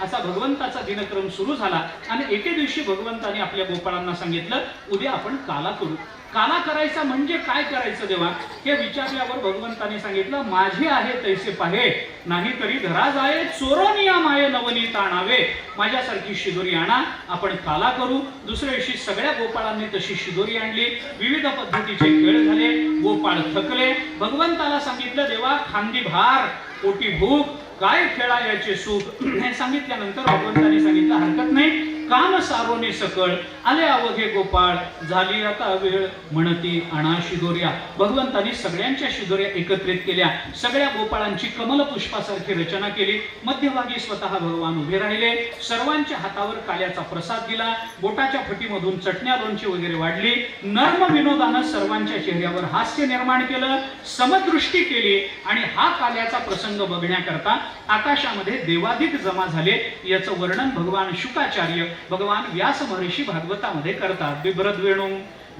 असा भगवंताचा दिनक्रम सुरू झाला आणि एके दिवशी भगवंताने आपल्या गोपाळांना सांगितलं उद्या आपण काला करू. काला करायचा म्हणजे काय करायचं देवा? हे विचारल्यावर भगवंताने सांगितलं माझे आहे तैसे पाहे नाहीतरी धरा जाये चोरोनिया माये नवनीत आणावे माझ्यासारखी शिदोरी आणा आपण काला करू. दुसऱ्या दिवशी सगळ्या गोपाळांनी तशी शिदोरी आणली. विविध पद्धतीचे खेळ झाले. गोपाळ थकले. भगवंताला सांगितलं देवा खांदी भार पोटी भूक काय खेळा याचे सुख हे सांगितल्यानंतर भगवंतांनी सांगितलं हरकत नाही. काम सारोने सकळ आले अवघे गोपाळ झाली आता वेळ म्हणती अणा शिदोर्या. भगवंतानी सगळ्यांच्या शिदोऱ्या एकत्रित केल्या. सगळ्या गोपाळांची कमल पुष्पासारखी रचना केली. मध्यभागी स्वतः भगवान उभे राहिले. सर्वांच्या हातावर काल्याचा प्रसाद दिला. बोटाच्या फटीमधून चटण्या लोणची वगैरे वाढली. नर्म विनोदानं सर्वांच्या चेहऱ्यावर हास्य निर्माण केलं. समदृष्टी केली. आणि हा काल्याचा प्रसंग बघण्याकरता आकाशामध्ये देवाधिक जमा झाले. याचं वर्णन भगवान शुकाचार्य भगवान व्यास महर्षी भागवतामध्ये करतात. बिभ्रद वेणू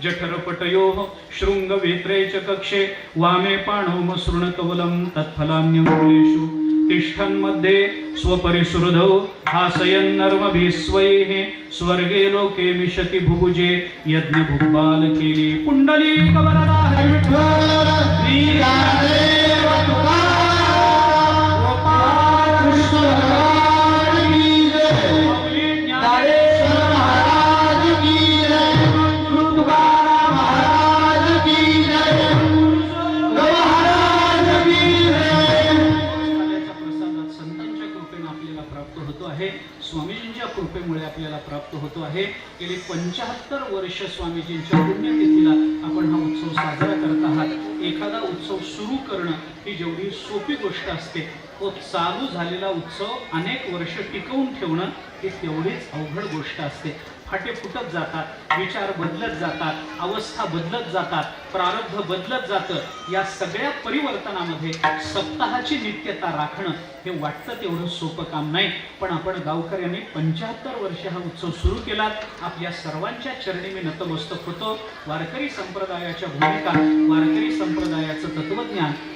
जठरपटयो शृंग वेत्रे च कक्षे वामे पाणो मसृण कवलम तत्फलान्यमुलेषु तिष्ठन् मध्ये स्वपरिसुहृदौ हासयन् नर्मभिस्वैः स्वर्गे लोके मिशति भुभुजे यज्ञ भुग्बाल स्वामीजींच्या कृपेमुळे आपल्याला प्राप्त होतो आहे. गेली पंचाहत्तर वर्ष स्वामीजींच्या पुण्यतिथीला आपण हा उत्सव साजरा करत आहात. एखादा उत्सव सुरू करणं ही जेवढी सोपी गोष्ट असते तो चालू झालेला उत्सव अनेक वर्ष टिकवून ठेवणं ही तेवढीच अवघड गोष्ट असते. फाटे फुटत जातात विचार बदलत जातात अवस्था बदलत जातात प्रारब्ध बदलत जातं. या सगळ्या परिवर्तनामध्ये सप्ताहाची नित्यता राखणं हे वाटतं तेवढं सोपं काम नाही. पण आपण गावकऱ्यांनी पंच्याहत्तर वर्ष हा उत्सव सुरू केला आपल्या सर्वांच्या चरणी मी नतमस्तक होतो. वारकरी संप्रदायाच्या भूमिका वारकरी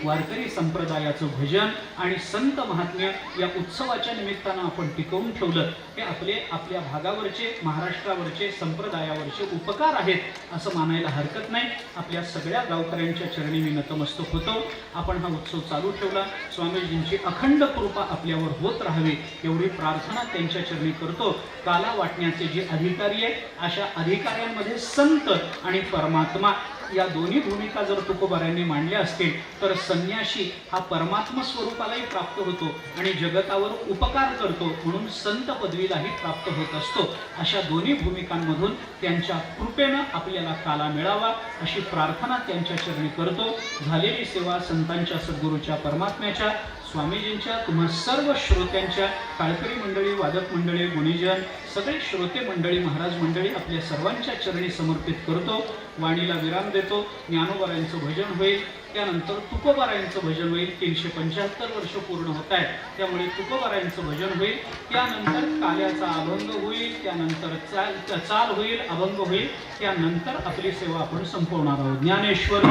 वारकरी संप्रदायाचं भजन आणि संत महात्म्य या उत्सवाच्या निमित्तानं आपण टिकवून ठेवलं हे आपले आपल्या भागावरचे महाराष्ट्रावरचे संप्रदायावरचे उपकार आहेत असं मानायला हरकत नाही. आपल्या सगळ्या गावकऱ्यांच्या चरणी मी नतमस्तक होतो. आपण हा उत्सव चालू ठेवला. स्वामीजींची अखंड कृपा आपल्यावर होत राहावी एवढी प्रार्थना त्यांच्या चरणी करतो. काला वाटण्याचे जे अधिकारी आहेत अशा अधिकाऱ्यांमध्ये संत आणि परमात्मा या दोन्ही भूमिका जर तुकोबारांनी मांडल्या असतील तर संन्याशी हा परमात्मा स्वरूपालाही प्राप्त होतो आणि जगतावर उपकार करतो म्हणून संत पदवीलाही प्राप्त होत असतो. अशा दोन्ही भूमिकांमधून त्यांच्या कृपेनं आपल्याला काला मिळावा अशी प्रार्थना त्यांच्या चरणी करतो. झालेली सेवा संतांच्या सद्गुरूच्या परमात्म्याच्या स्वामीजींच्या तुम्हा सर्व श्रोत्यांच्या काळकरी मंडळी वादक मंडळी गुणीजन सगळे श्रोते मंडळी महाराज मंडळी आपल्या सर्वांच्या चरणी समर्पित करतो वाणीला विराम देतो ज्ञानोबारायांचं भजन होईल त्यानंतर तुकोबारायांचं भजन होईल तीनशे पंच्याहत्तर वर्ष पूर्ण होत आहेत त्यामुळे तुकोबारायांचं भजन होईल त्यानंतर काल्याचा अभंग होईल त्यानंतर चाल चाल होईल अभंग होईल त्यानंतर आपली सेवा आपण संपवणार आहोत. ज्ञानेश्वर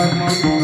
amor.